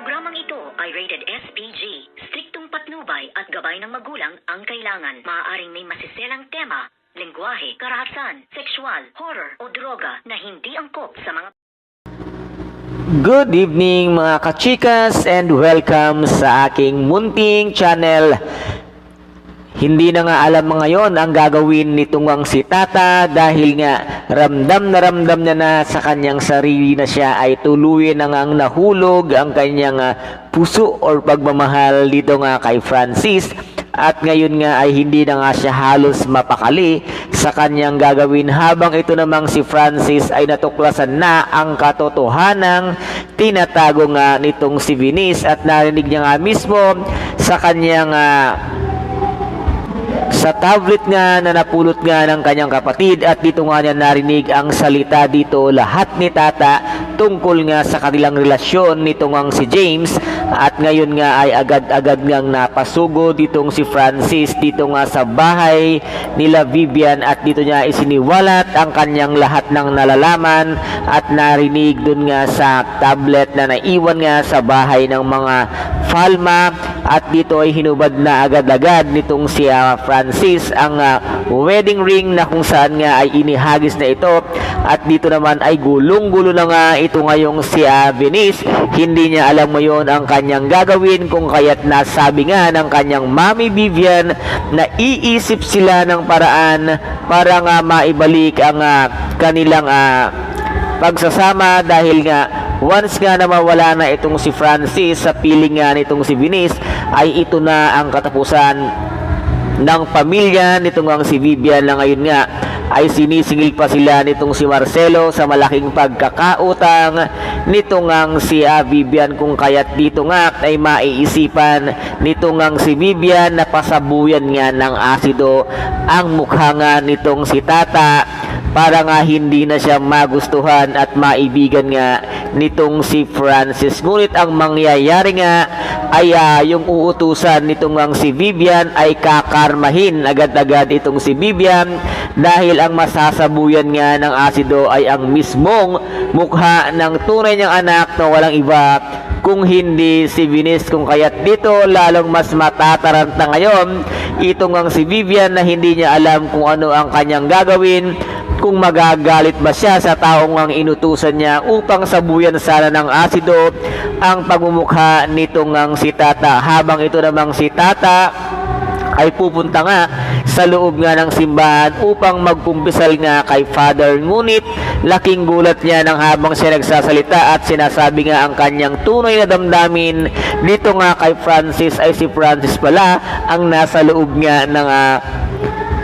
Programang ito ay rated SPG. Striktong patnubay at gabay ng magulang ang kailangan. Maaaring may masiselang tema, lengguwahe, karahasan, sexual, horror o droga na hindi angkop sa mga Good evening mga kachikas and welcome sa aking munting channel. Hindi na nga alam mga yon ang gagawin nitong ang si Tata dahil nga ramdam na ramdam niya na sa kanyang sarili na siya ay tuluyan na ngang nahulog ang kanyang ah, puso or pagmamahal dito nga kay Francis. At ngayon nga ay hindi na nga siya halos mapakali sa kanyang gagawin. Habang ito namang si Francis ay natuklasan na ang katotohanang tinatago nga nitong si Venice at narinig niya nga mismo sa kanyang ah, sa tablet nga na napulot nga ng kanyang kapatid at dito nga niya narinig ang salita dito lahat ni Tata tungkol nga sa kanilang relasyon nito ngang si James at ngayon nga ay agad-agad ngang napasugo ditong si Francis dito nga sa bahay nila Vivian at dito niya isiniwalat ang kanyang lahat ng nalalaman at narinig dun nga sa tablet na naiwan nga sa bahay ng mga Falma at dito ay hinubad na agad-agad nitong si ah, Francis ang ah, wedding ring na kung saan nga ay inihagis na ito at dito naman ay gulong-gulo na nga ito ngayong si ah, Venice hindi niya alam mo yon ang kanyang gagawin kung kaya't nasabi nga ng kanyang mami Vivian na iisip sila ng paraan para nga maibalik ang ah, kanilang ah, pagsasama dahil nga once nga na mawala na itong si Francis sa piling nga nitong si Venice ay ito na ang katapusan ng pamilya nitong ang si Vivian na ngayon nga ay sinisingil pa sila nitong si Marcelo sa malaking pagkakautang nitong ang si ah, Vivian. Kung kaya't dito nga ay maiisipan nitong ang si Vivian na pasabuyan nga ng asido. Ang mukha nga nitong si Tata para nga hindi na siya magustuhan at maibigan nga nitong si Francis. Ngunit ang mangyayari nga ay ah, yung uutusan nitong ang si Vivian ay kakarmahin agad-agad itong si Vivian dahil ang masasabuyan nga ng asido ay ang mismong mukha ng tunay niyang anak na walang iba kung hindi si Venice kung kaya't dito lalong mas matataranta ngayon itong ang si Vivian na hindi niya alam kung ano ang kanyang gagawin kung magagalit ba siya sa taong ang inutusan niya upang sabuyan sana ng asido ang pagmumukha nitong ang si Tata. Habang ito namang si Tata ay pupunta nga sa loob nga ng simbahan upang magkumpisal nga kay Father. Ngunit laking gulat niya nang habang siya nagsasalita at sinasabi nga ang kanyang tunay na damdamin dito nga kay Francis ay si Francis pala ang nasa loob nga ng ah,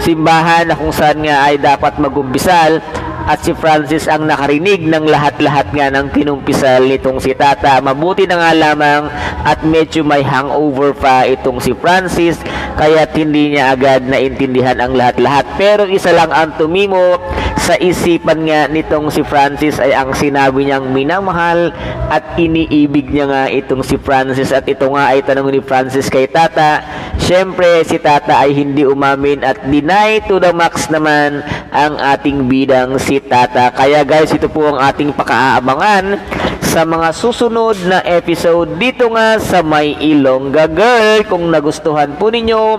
simbahan na kung saan nga ay dapat magumpisal at si Francis ang nakarinig ng lahat-lahat nga ng kinumpisal nitong si Tata. Mabuti na nga lamang at medyo may hangover pa itong si Francis kaya hindi niya agad naintindihan ang lahat-lahat. Pero isa lang ang tumimo sa isipan nga nitong si Francis ay ang sinabi niyang minamahal at iniibig niya nga itong si Francis at ito nga ay tanong ni Francis kay Tata. Siyempre si Tata ay hindi umamin at deny to the max naman ang ating bidang si Tata. Kaya guys ito po ang ating pakaabangan sa mga susunod na episode dito nga sa May Ilongga Girl. Kung nagustuhan po ninyo